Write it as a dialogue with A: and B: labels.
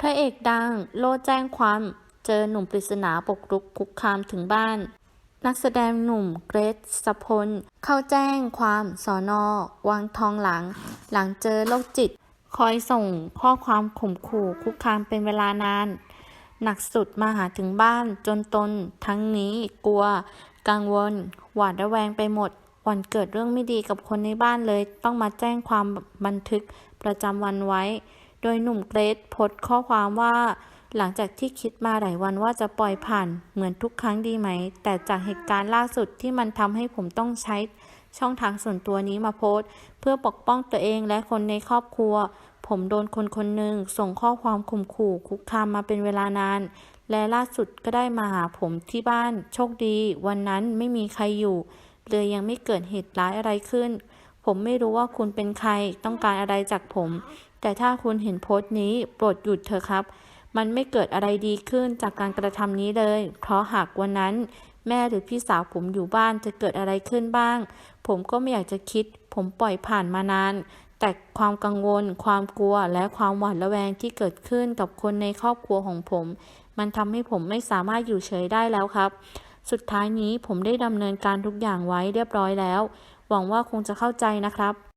A: พระเอกดัง โลดแจ้งความ เจอหนุ่มปริศนาปกรุกคุกคามถึงบ้าน นักแสดงหนุ่มเกรซสพล เข้าแจ้งความสอนอวังทองหลัง หลังเจอโรคจิต คอยส่งข้อความข่มขู่คุกคามเป็นเวลานาน หนักสุดมาหาถึงบ้านจนตน ทั้งนี้กลัว กังวล หวาดระแวงไปหมดวันเกิดเรื่องไม่ดีกับคนในบ้านเลย ต้องมาแจ้งความบันทึกประจำวันไว้ โดยหนุ่มเกรซโพสต์ข้อความว่า หลังจากที่คิดมาหลายวันว่าจะปล่อยผ่านเหมือนทุกครั้งดีไหม แต่จากเหตุการณ์ล่าสุดที่มันทำให้ผมต้องใช้ช่องทางส่วนตัวนี้มาโพสต์ เพื่อปกป้องตัวเองและคนในครอบครัว ผมโดนคนคนหนึ่งส่งข้อความข่มขู่คุกคามมาเป็นเวลานาน และล่าสุดก็ได้มาหาผมที่บ้าน โชคดี วันนั้นไม่มีใครอยู่เลยยังไม่เกิดเหตุร้ายอะไรขึ้น ผมไม่รู้ว่าคุณเป็นใครต้องการอะไรจากผม แต่ถ้าคุณเห็นโพสต์นี้โปรดหยุดเถอะครับ มันไม่เกิดอะไรดีขึ้นจากการกระทำนี้เลย เพราะหากวันนั้น แม่หรือพี่สาวผมอยู่บ้านจะเกิดอะไรขึ้นบ้าง ผมก็ไม่อยากจะคิด ผมปล่อยผ่านมานาน แต่ความกังวล ความกลัว และความหวาดระแวงที่เกิดขึ้นกับคนในครอบครัวของผม มันทำให้ผมไม่สามารถอยู่เฉยได้แล้วครับ สุดท้ายนี้ผมได้ดำเนินการทุกอย่างไว้เรียบร้อยแล้ว หวังว่าคงจะเข้าใจนะครับ